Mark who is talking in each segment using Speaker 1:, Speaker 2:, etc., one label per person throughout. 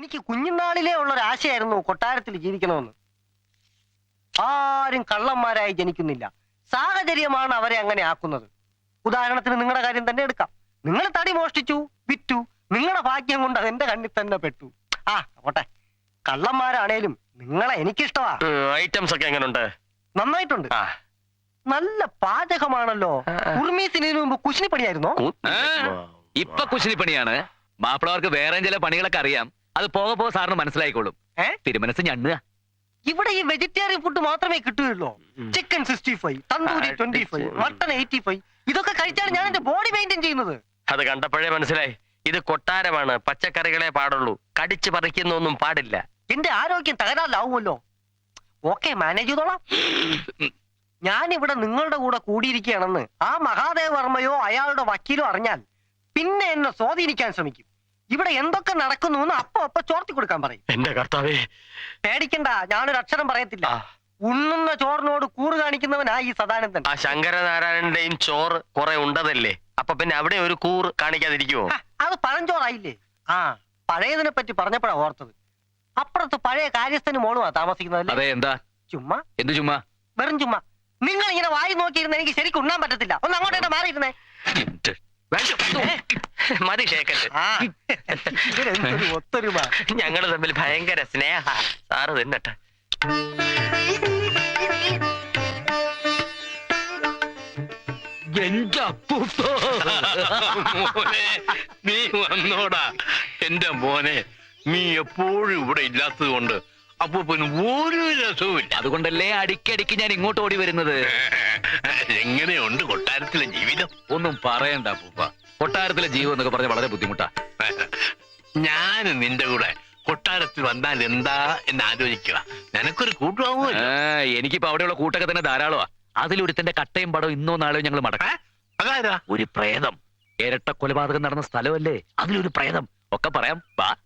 Speaker 1: എനിക്ക് കുഞ്ഞുനാളിലേ ഉള്ള ഒരു ആശയായിരുന്നു കൊട്ടാരത്തിൽ ജീവിക്കണമെന്ന്. ആരും കള്ളന്മാരായി ജനിക്കുന്നില്ല. സാഹചര്യമാണ് അവരെ അങ്ങനെ ആക്കുന്നത്. ഉദാഹരണത്തിന് നിങ്ങളുടെ കാര്യം തന്നെ എടുക്കാം. നിങ്ങൾ തടി മോഷ്ടിച്ചു വിറ്റു. നിങ്ങളുടെ ഭാഗ്യം കൊണ്ട് അത് എന്റെ കണ്ണിൽ തന്നെ പെട്ടു. ആ പോട്ടെ. കള്ളന്മാരാണേലും നിങ്ങളെ എനിക്കിഷ്ടമാ
Speaker 2: ഐറ്റംസ് ഒക്കെ എങ്ങനെയുണ്ട്
Speaker 1: നന്നായിട്ടുണ്ട്.
Speaker 2: ആ.
Speaker 1: നല്ല പാചകമാണല്ലോ. ഉർമീസിന് ഇതിനു മുമ്പ് കുശിനിപ്പണിയായിരുന്നോ?
Speaker 2: കു-
Speaker 3: ആ, ഇപ്പൊ കുശിനിപ്പണിയാണ്. മാപ്പിളവർക്ക് വേറെ ചില പണികളൊക്കെ അറിയാം. അത് പോക പോ സാറിന് മനസ്സിലായിക്കോളും? തിരുമനസ് ഞണ്ണുക
Speaker 1: ഇവിടെ ഈ വെജിറ്റേറിയൻ ഫുഡ് മാത്രമേ കിട്ടുകയുള്ളൂ. Chicken sixty five tandoori twenty five mutton eighty five ഇതൊക്കെ കഴിച്ചാണ് ഞാൻ എന്റെ ബോഡി മെയിന്റെയിൻ ചെയ്യുന്നത്.
Speaker 2: അത് കണ്ടപ്പോഴേ മനസ്സിലായി. ഇത് കൊട്ടാരമാണ്. പച്ചക്കറികളെ പാടുള്ളൂ. കടിച്ചു പറിക്കുന്നൊന്നും പാടില്ല.
Speaker 1: എന്റെ ആരോഗ്യം തകരാറിലാവുമല്ലോ. ഓക്കെ മാനേജ് ചെയ്തോളാം. ഞാൻ ഇവിടെ നിങ്ങളുടെ കൂടെ കൂടിയിരിക്കുകയാണെന്ന് ആ മഹാദേവ വർമ്മയോ അയാളുടെ വക്കീലോ അറിഞ്ഞാൽ പിന്നെ എന്നെ സ്വാധീനിക്കാൻ ശ്രമിക്കും. ഇവിടെ എന്തൊക്കെ നടക്കുന്നു എന്ന് അപ്പൊ അപ്പൊ ചോർത്തി കൊടുക്കാൻ പറയും.
Speaker 2: എന്റെ കർത്താവേ.
Speaker 1: പേടിക്കണ്ട ഞാനൊരു അക്ഷരം പറയത്തില്ല. ഉണ്ണുന്ന ചോറിനോട് കൂറ് കാണിക്കുന്നവനാ ഈ സദാനന്ദൻ.
Speaker 2: ആ ശങ്കരനാരായണന്റെയും ചോറ് കുറെ ഉണ്ടതല്ലേ? അപ്പൊ പിന്നെ അവിടെ ഒരു കൂറ് കാണിക്കാതിരിക്കുവോ?
Speaker 1: അത് പഴഞ്ചോറായില്ലേ? ആ പഴയതിനെ പറ്റി പറഞ്ഞപ്പോഴാ ഓർത്തത്. അപ്പുറത്ത് പഴയ കാര്യസ്ഥന് മോളുമാ താമസിക്കുന്നതല്ലേ
Speaker 3: അതെ എന്താ?
Speaker 1: ചുമ്മാ.
Speaker 3: എന്ത് ചുമ്മാ?
Speaker 1: വെറും ചുമ്മാ. നിങ്ങൾ ഇങ്ങനെ വായി നോക്കിയിരുന്ന എനിക്ക് ശരിക്കും ഉണ്ണാൻ പറ്റത്തില്ല. ഒന്ന് അങ്ങോട്ടേക്ക് മാറിയിരുന്നേ.
Speaker 2: മതി
Speaker 1: ഇവരെന്തൊരു ഒത്തൊരുമ.
Speaker 2: ഞങ്ങൾ തമ്മിൽ ഭയങ്കര സ്നേഹ. സാറ് തിന്നട്ടെ.
Speaker 3: എന്റെ അപ്പൂപ്പ.
Speaker 4: മോനെ നീ വന്നോടാ. എന്റെ മോനെ നീ എപ്പോഴും ഇവിടെ ഇല്ലാത്തത് കൊണ്ട് അപ്പൂപ്പന് ഒരു രസവുമില്ല.
Speaker 3: അതുകൊണ്ടല്ലേ അടിക്കടിക്ക് ഞാൻ ഇങ്ങോട്ട് ഓടി വരുന്നത്?
Speaker 4: എങ്ങനെയുണ്ട് കൊട്ടാരത്തിലെ ജീവിതം?
Speaker 3: ഒന്നും പറയണ്ട അപ്പൂപ്പ. കൊട്ടാരത്തിലെ ജീവൻ എന്നൊക്കെ പറഞ്ഞ വളരെ ബുദ്ധിമുട്ടാ.
Speaker 4: ഞാൻ നിന്റെ കൂടെ കൊട്ടാരത്തിൽ വന്നാൽ എന്താ എന്ന് ആലോചിക്കുക. നിനക്കൊരു കൂട്ടുവാങ്ങുമല്ലോ.
Speaker 3: ആ, എനിക്കിപ്പോ അവിടെയുള്ള കൂട്ടൊക്കെ തന്നെ ധാരാളമാ. അതിലൊരുത്തന്റെ കട്ടയും പടവും ഇന്നോ നാളെയോ ഞങ്ങൾ മടക്കാം. ഒരു പ്രേതം. ഇരട്ട കൊലപാതകം നടന്ന സ്ഥലമല്ലേ? അതിലൊരു പ്രേതം. ഒക്കെ പറയാം. വാ.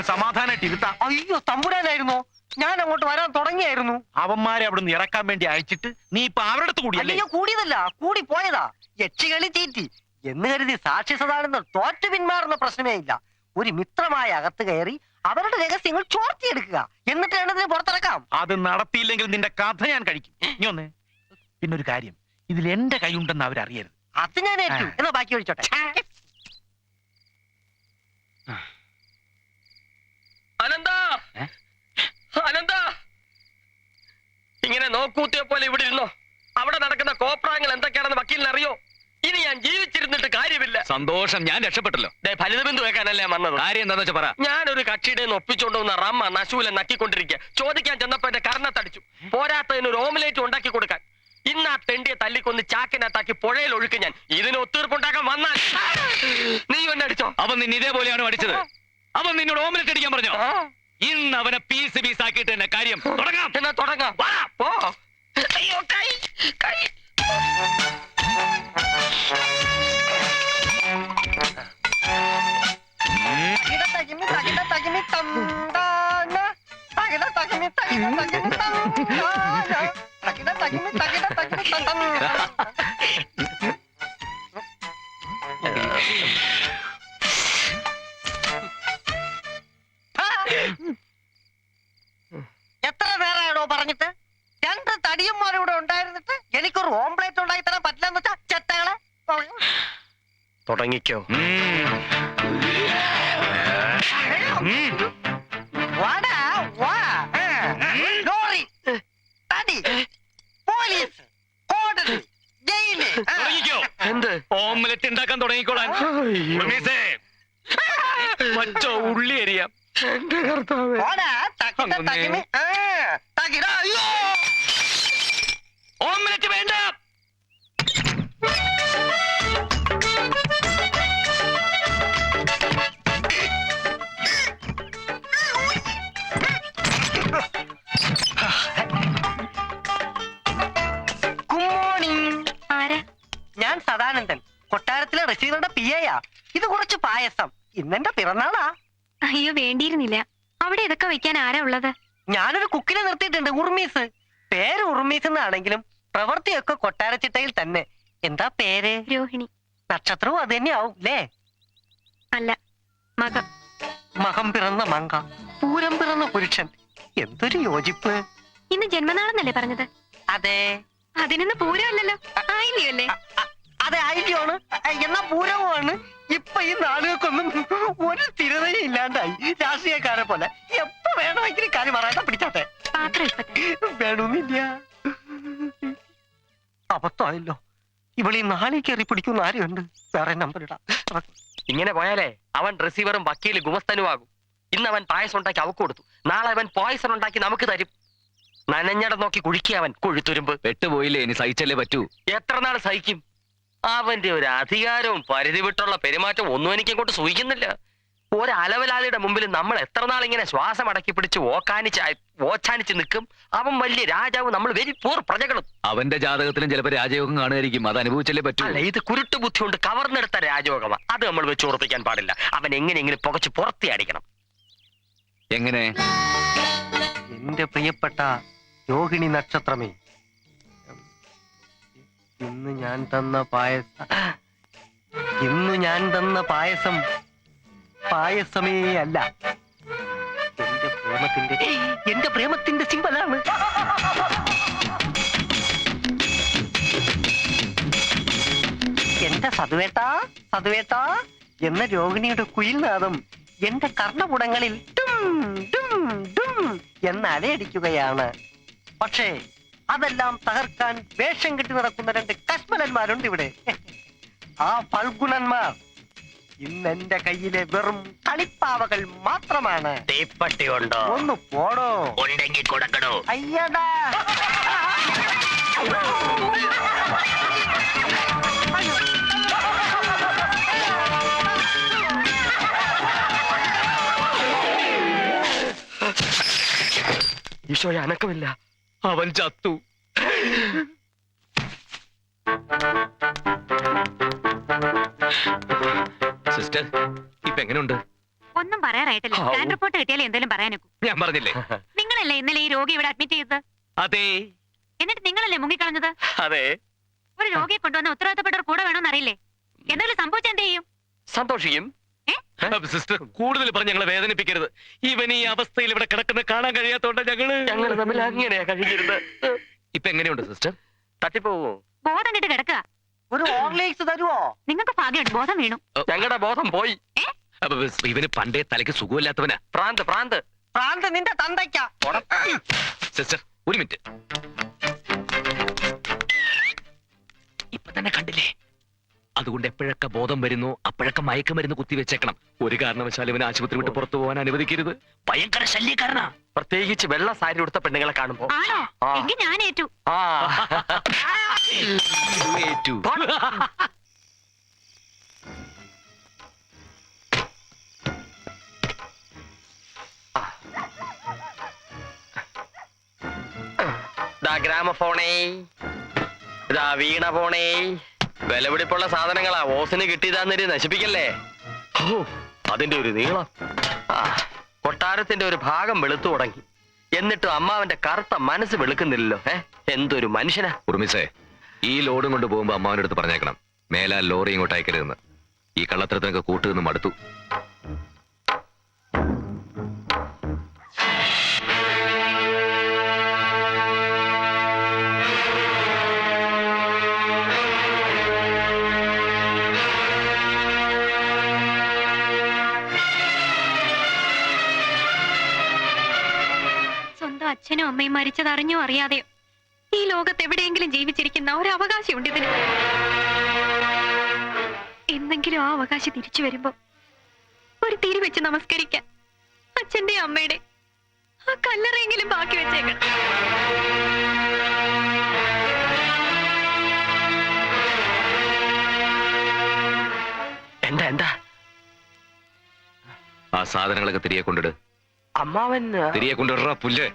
Speaker 3: ഞാൻ സമാധാനമായിട്ട് ഇരുത്താം.
Speaker 1: അയ്യോ തമ്പുരാനായിരുന്നോ. ഞാൻ അങ്ങോട്ട് വരാൻ തുടങ്ങിയായിരുന്നു.
Speaker 3: അവന്മാരെ അവിടെ നിന്ന് ഇറക്കാൻ വേണ്ടി അയച്ചിട്ട് നീ ഇപ്പൊ അവരുടെ അടുത്ത് കൂടിയല്ലേ?
Speaker 1: അയ്യോ കൂടിയതല്ല കൂടി പോയതാ. യക്ഷികളി തീറ്റി എന്ന് കരുതി സാക്ഷി സദാനന്ദൻ തോറ്റു പിന്മാറുന്ന പ്രശ്നമേ ഇല്ല. ഒരു മിത്രമായ അകത്ത് കയറി അവരുടെ രഹസ്യങ്ങൾ ചോർത്തിയെടുക്കുക. എന്നിട്ട് വേണ്ടതിന് പുറത്തിറക്കാം.
Speaker 5: അത് നടത്തിയില്ലെങ്കിൽ നിന്റെ കഥ ഞാൻ കഴിക്കും. ഇനി ഒന്ന്. പിന്നൊരു കാര്യം. ഇതിൽ എന്റെ കൈയുണ്ടെന്ന് അവരറിയരുത്.
Speaker 1: അത് ഞാൻ ഏറ്റു. എന്നാ ബാക്കി ഒഴിച്ചോട്ടെ.
Speaker 2: അനന്ത! അനന്താ! ഇങ്ങനെ നോക്കൂത്തിയെ പോലെ ഇവിടെ ഇരുന്നോ. അവിടെ നടക്കുന്ന കോപ്രാങ്ങൾ എന്തൊക്കെയാണെന്ന് വക്കീലിന് അറിയോ ഇനി ഞാൻ ജീവിച്ചിരുന്നിട്ട് കാര്യമില്ല.
Speaker 3: സന്തോഷം ഞാൻ രക്ഷപ്പെട്ടല്ലോ.
Speaker 2: ഫലിതബിന്ദു വെക്കാനല്ലേ വന്നത്.
Speaker 3: കാര്യം എന്താന്ന് വെച്ചാ പറ.
Speaker 2: ഞാനൊരു കക്ഷിയുടെ നിന്ന് ഒപ്പിച്ചുകൊണ്ട് വന്ന റമ്മ നശൂല നക്കിക്കൊണ്ടിരിക്കുക ചോദിക്കാൻ ചെന്നപ്പോ എന്റെ കർണത്തടിച്ചു. പോരാത്തതിന് ഒരു ഓംലേറ്റ് ഉണ്ടാക്കി കൊടുക്കാൻ. ഇന്ന് ആ തെണ്ടിയെ തല്ലിക്കൊന്ന് ചാക്കിനകത്താക്കി പുഴയിൽ ഒഴുക്ക് ഞാൻ. ഇതിന് ഒത്തീർപ്പുണ്ടാക്കാൻ വന്നാൽ. നീ എന്നെ അടിച്ചോ?
Speaker 3: അവൻ നിന്നെ ഇതേപോലെയാണ് അടിച്ചത്. അവൻ നിന്നോട് ഓംലെറ്റ് അടിക്കാൻ പറഞ്ഞോ? ഇന്ന് അവനെ പീസ് പീസ് ആക്കിയിട്ട് തന്നെ കാര്യം തുടങ്ങാം.
Speaker 2: പിന്നെ തുടങ്ങാം? വാ, പോ. അയ്യോ കൈ കൈ.
Speaker 1: തകിട തകിമി, തകിട. തകിട തകിട
Speaker 2: തുടങ്ങിക്കോ.
Speaker 1: വാടാ, വാ. ലോറി തടി പോലീസ് കോടതി ജയിൽ.
Speaker 3: തുടങ്ങിക്കോ.
Speaker 2: എന്ത്?
Speaker 3: ഓംലെറ്റ് ഉണ്ടാക്കാൻ തുടങ്ങിക്കോളാൻ. മറ്റോ മച്ചോ ഉള്ളി അരിയാം.
Speaker 2: എന്റെ കർത്താവേ.
Speaker 3: അങ്ങനെ.
Speaker 1: തകിമി. ആ, കുറച്ച് പായസം. ഇന്നെന്റെ പിറന്നാളാ.
Speaker 6: അയ്യോ വേണ്ടിയിരുന്നില്ല. അവിടെ ഇതൊക്കെ വെക്കാൻ ആരാ ഉള്ളത്?
Speaker 1: ഞാനൊരു കുക്കിനെ നിർത്തിയിട്ടുണ്ട് ഉർമീസ് പേര് ഉർമീസ് എന്നാണെങ്കിലും പ്രവൃത്തിയൊക്കെ കൊട്ടാരച്ചിട്ടയിൽ തന്നെ. എന്താ പേര്?
Speaker 6: രോഹിണി.
Speaker 1: നക്ഷത്രവും അത് തന്നെയാവും അല്ലേ?
Speaker 6: അല്ല മകം.
Speaker 1: മകം പിറന്ന മങ്ക പൂരം പിറന്ന പുരുഷൻ. എന്തൊരു യോജിപ്പ്.
Speaker 6: ഇന്ന് ജന്മനാളെന്നല്ലേ പറഞ്ഞത്?
Speaker 1: അതെ.
Speaker 6: അതിനൊന്ന് പൂരമല്ലല്ലോ. ആയില്ലയോ
Speaker 1: അതെ ഐഡിയാണ് എന്നാ പൂരവുമാണ്. ഇപ്പൊ ഈ നാടുകൾക്കൊന്നും ഒരു സ്ഥിരതയും ഇല്ലാണ്ടായി. രാഷ്ട്രീയക്കാരെ പോലെ. എപ്പോ വേണമെങ്കിലും കാര്യം പറയാതെ പിടിച്ചാട്ടെ. വേണമെന്നില്ല അബദ്ധമായല്ലോ. ഇവളീ നാളെ കയറി പിടിക്കുന്ന ആരുണ്ട്? വേറെ നമ്പർ ഇടാം.
Speaker 2: ഇങ്ങനെ പോയാലേ അവൻ റിസീവറും വക്കീൽ ഗുമസ്തനുമാകും. ഇന്ന് അവൻ പായസം ഉണ്ടാക്കി അവക്ക് കൊടുത്തു. നാളെ അവൻ പോയസൺ ഉണ്ടാക്കി നമുക്ക് തരും. നനഞ്ഞട നോക്കി കുഴിക്കുക അവൻ. കൊഴുത്തുരുമ്പ്.
Speaker 7: പെട്ടുപോയില്ലേ? ഇനി സഹിച്ചല്ലേ പറ്റൂ.
Speaker 2: എത്ര നാൾ സഹിക്കും? അവന്റെ ഒരു അധികാരവും പരിധി വിട്ടുള്ള പെരുമാറ്റവും ഒന്നും എനിക്ക് കൊണ്ട് സൂചിക്കുന്നില്ല. ഒരലവലാലിയുടെ മുമ്പിൽ നമ്മൾ എത്ര നാൾ ഇങ്ങനെ ശ്വാസം അടക്കി പിടിച്ച് ഓക്കാനിച്ച് ഓച്ചാനിച്ച് നിൽക്കും? അവൻ വലിയ രാജാവ് നമ്മൾ വെരി പൂർ പ്രജകളും.
Speaker 7: അവന്റെ ജാതകത്തിലും ചിലപ്പോൾ രാജയോഗം കാണുമായിരിക്കും. അത് അനുഭവിച്ചല്ലേ പറ്റൂ?
Speaker 2: അല്ല ഇത് കുരുട്ട് ബുദ്ധി കൊണ്ട് കവർന്നെടുത്ത രാജയോഗമാണ് അത് നമ്മൾ വെച്ച് ഉറപ്പിക്കാൻ പാടില്ല. അവൻ എങ്ങനെയെങ്കിലും പുകച്ച് പുറത്തി അടിക്കണം.
Speaker 7: എങ്ങനെ?
Speaker 1: എന്റെ പ്രിയപ്പെട്ട യോഗിണി നക്ഷത്രമേ ഇന്ന് ഞാൻ തന്ന പായസം. ഇന്ന് ഞാൻ തന്ന പായസം പായസമേ അല്ല. എന്റെ പ്രേമത്തിന്റെ എന്റെ പ്രേമത്തിന്റെ സിമ്പലാണ് എന്റെ സതുവേട്ടാ? സതുവേട്ടാ? എന്ന രോഹിണിയുടെ കുയിൽനാദം എന്റെ കർണപുടങ്ങളിൽ ടും, ടും, ടും എന്ന് അലയടിക്കുകയാണ്. പക്ഷേ അതെല്ലാം തകർക്കാൻ വേഷം കെട്ടി നടക്കുന്ന രണ്ട് കശ്മലന്മാരുണ്ട് ഇവിടെ. ആ ഫൽഗുണന്മാർ ഇന്ന് എന്റെ കയ്യിലെ വെറും കളിപ്പാവകൾ മാത്രമാണ്.
Speaker 2: തീപ്പട്ടി ഉണ്ടോ?
Speaker 1: ഒന്ന് പോടോ.
Speaker 2: ഉണ്ടെങ്കിൽ കൊടുക്കണോ?
Speaker 1: അയ്യടാ.
Speaker 2: ഈശോയെ അനക്കമില്ല.
Speaker 7: അവൻ ചത്തു. സിസ്റ്റർ ഇപ്പൊ എങ്ങനെയുണ്ട്
Speaker 6: ഒന്നും പറയാറായിട്ടില്ല. സ്കാൻ റിപ്പോർട്ട് കിട്ടിയാലേ എന്തെങ്കിലും പറയാനൊക്കൂ.
Speaker 7: ഞാൻ പറഞ്ഞില്ലേ?
Speaker 6: നിങ്ങളല്ലേ ഇന്നലെ ഈ രോഗി ഇവിടെ അഡ്മിറ്റ് ചെയ്തത്?
Speaker 7: അതെ.
Speaker 6: എന്നിട്ട് നിങ്ങളല്ലേ മുങ്ങിക്കളഞ്ഞത്?
Speaker 2: അതെ.
Speaker 6: ഒരു രോഗിയെ കൊണ്ടുവന്ന ഉത്തരവാദിത്തപ്പെട്ടവർ കൂടെ വേണമെന്നറിയില്ലേ എന്തെങ്കിലും സംഭവിച്ചാൽ എന്ത് ചെയ്യും?
Speaker 2: സന്തോഷിക്കും.
Speaker 7: സിസ്റ്റർ കൂടുതൽ പറഞ്ഞ് ഞങ്ങളെ വേദനിപ്പിക്കരുത്. ഇവൻ ഈ അവസ്ഥയിൽ ഇവിടെ കിടക്കുന്ന കാണാൻ കഴിയാത്തോണ്ട് ഞങ്ങൾ.
Speaker 2: ഞങ്ങൾ തമ്മിൽ അങ്ങനെയാ കഴിഞ്ഞിരുന്നത്.
Speaker 7: ഇപ്പൊ എങ്ങനെയുണ്ട് സിസ്റ്റർ?
Speaker 2: തട്ടിപ്പോവോ?
Speaker 6: ബോധം കിട്ടി കിടക്കുക.
Speaker 1: ഒരു ഓർലിക്സ് തരുവോ?
Speaker 6: നിങ്ങൾക്ക് ഭാഗ്യമുണ്ട് ബോധം വീണു.
Speaker 2: ഞങ്ങളുടെ ബോധം പോയി.
Speaker 7: അപ്പൊ ഇവന് പണ്ടേ തലയ്ക്ക് സുഖമില്ലാത്തവനാ.
Speaker 2: പ്രാന്ത് പ്രാന്ത്.
Speaker 1: പ്രാന്ത് നിന്റെ തന്തയ്ക്കാ.
Speaker 7: സിസ്റ്റർ ഒരു മിനിറ്റ്. ഇപ്പൊ തന്നെ കണ്ടില്ലേ? അതുകൊണ്ട് എപ്പോഴൊക്കെ ബോധം വരുന്നു അപ്പോഴൊക്കെ മയക്കുമരുന്ന് കുത്തിവെച്ചേക്കണം ഒരു കാരണവശാലും ഇവനെ ആശുപത്രി വിട്ട് പുറത്തു പോകാൻ അനുവദിക്കരുത്. ഭയങ്കര ശല്യക്കാരനാ.
Speaker 2: പ്രത്യേകിച്ച് വെള്ള സാരി ഉടുത്ത പെണ്ണുങ്ങളെ കാണുമ്പോ.
Speaker 6: ആണോ?
Speaker 2: ആ.
Speaker 6: എങ്കിൽ ഞാൻ ഏറ്റു
Speaker 2: ആ.
Speaker 7: ഏറ്റു.
Speaker 2: ദാ ഗ്രാമഫോണേ. ഇതാ വീണ ഫോണേ. വിലപിടിപ്പുള്ള സാധനങ്ങളാ. ഓസിന് കിട്ടിയതാന്നേരി നശിപ്പിക്കല്ലേ? അതിന്റെ ഒരു നീളം. കൊട്ടാരത്തിന്റെ ഒരു ഭാഗം വെളുത്തു തുടങ്ങി. എന്നിട്ടും അമ്മാവന്റെ കറുത്ത മനസ്സ് വെളുക്കുന്നില്ലല്ലോ. ഏ എന്തൊരു മനുഷ്യനാ.
Speaker 7: ഉറുമിസേ ഈ ലോഡും കൊണ്ട് പോകുമ്പോ അമ്മാവന്റെ അടുത്ത് പറഞ്ഞേക്കണം. മേലാൽ ലോറി ഇങ്ങോട്ട് അയക്കരുതെന്ന്. ഈ കള്ളത്തരത്തിനൊക്കെ കൂട്ടുനിന്ന് മടുത്തു.
Speaker 6: അച്ഛനും അമ്മയും മരിച്ചത് അറിഞ്ഞോ അറിയാതെയോ ഈ ലോകത്ത് എവിടെയെങ്കിലും ജീവിച്ചിരിക്കുന്ന ഒരു അവകാശമുണ്ട് ഇതിന്. എന്തെങ്കിലും ആ അവകാശം തിരിച്ചു വരുമ്പോ ഒരു തിരി വെച്ച് നമസ്കരിക്കാൻ അച്ഛന്റെ അമ്മയുടെ ആ കല്ലറയെങ്കിലും ബാക്കി വെച്ചേക്കണം.
Speaker 2: എന്താ എന്താ?
Speaker 7: ആ സാധനങ്ങളൊക്കെ തിരികെ കൊണ്ടിട്
Speaker 2: അമ്മാവൻ
Speaker 7: തിരികെ കൊണ്ടിടറ പുല്ല്.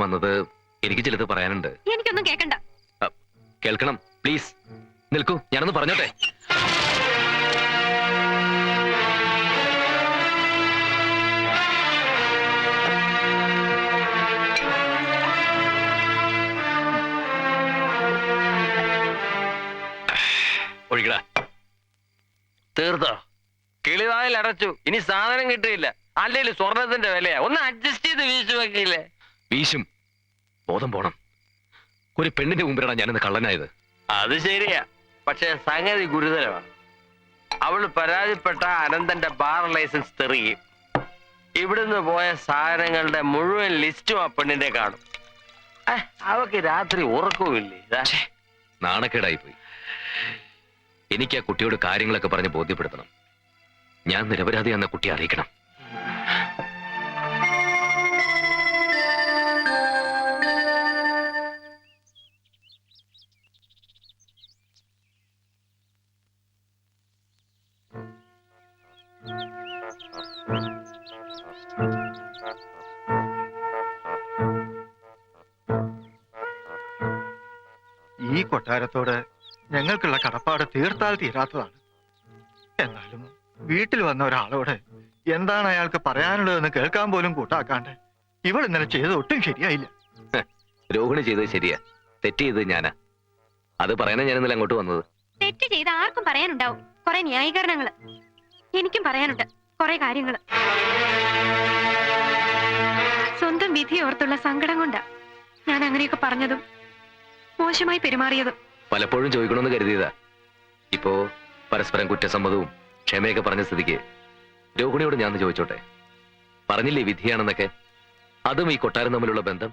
Speaker 7: വന്നത് എനിക്ക് ചിലത് പറയാനുണ്ട്.
Speaker 6: എനിക്കൊന്നും കേൾക്കണ്ട
Speaker 7: കേൾക്കണം പ്ലീസ് നിൽക്കൂ ഞാനൊന്ന് പറഞ്ഞോട്ടെ? ഒഴിക്കടാ
Speaker 2: തീർത്തോ? കിളിവായിൽ അടച്ചു. ഇനി സാധനം കിട്ടിയില്ല. അല്ലെങ്കിൽ സ്വർണത്തിന്റെ വിലയാ. ഒന്ന് അഡ്ജസ്റ്റ് ചെയ്ത് വീശു വെക്കില്ലേ
Speaker 7: വീശും. ബോധം പോണം. ഒരു പെണ്ണിന്റെ മുമ്പിലാണ് ഞാനിന്ന് കള്ളനായത്.
Speaker 2: അത് ശരിയാ. പക്ഷെ സംഗതി ഗുരുതരമാണ് അവൾ പരാതിപ്പെട്ട അനന്തന്റെ ബാർ ലൈസൻസ് തെറിയും. ഇവിടുന്ന് പോയ സാധനങ്ങളുടെ മുഴുവൻ ലിസ്റ്റും ആ പെണ്ണിന്റെ കാണും. അവക്ക് രാത്രി ഉറക്കവുമില്ലേ?
Speaker 7: നാണക്കേടായി പോയി എനിക്ക് ആ കുട്ടിയോട് കാര്യങ്ങളൊക്കെ പറഞ്ഞ് ബോധ്യപ്പെടുത്തണം. ഞാൻ നിരപരാധിയാന്ന കുട്ടിയെ അറിയിക്കണം.
Speaker 8: കൊട്ടാരത്തോട് ഞങ്ങൾക്കുള്ള കടപ്പാട് തീർത്താൽ തീരാത്തതാണ്. എന്നാലും വീട്ടിൽ വന്ന ഒരാളോട് എന്താണ് അയാൾക്ക് പറയാനുള്ളതെന്ന് കേൾക്കാൻ പോലും കൂട്ടാക്കാണ്ട് ഇവൾ ഇന്നലെ ചെയ്തത് ഒട്ടും ശരിയായില്ല.
Speaker 7: രോഹിണി ചെയ്തത് ശരിയാ. തെറ്റ് ചെയ്തത് ഞാനാ. അത് പറയാനാ ഞാൻ ഇന്നലെ അങ്ങോട്ട് വന്നത്.
Speaker 6: തെറ്റ് ചെയ്ത് ആർക്കും പറയാനുണ്ടാവും. കുറെ ന്യായീകരണങ്ങൾ. എനിക്കും പറയാനുണ്ട് കുറെ കാര്യങ്ങൾ. സ്വന്തം വിധി ഓർത്തുള്ള സങ്കടം കൊണ്ടാ ഞാൻ അങ്ങനെയൊക്കെ പറഞ്ഞതും മോശമായി പെരുമാറിയത്.
Speaker 7: പലപ്പോഴും ചോദിക്കണമെന്ന് കരുതിയതാ. ഇപ്പോ പരസ്പരം കുറ്റസമ്മതവും ക്ഷമയൊക്കെ പറഞ്ഞ സ്ഥിതിക്ക് രോഹിണിയോട് ഞാൻ ചോദിച്ചോട്ടെ? പറഞ്ഞില്ലേ വിധിയാണെന്നൊക്കെ? അതും ഈ കൊട്ടാരം തമ്മിലുള്ള ബന്ധം?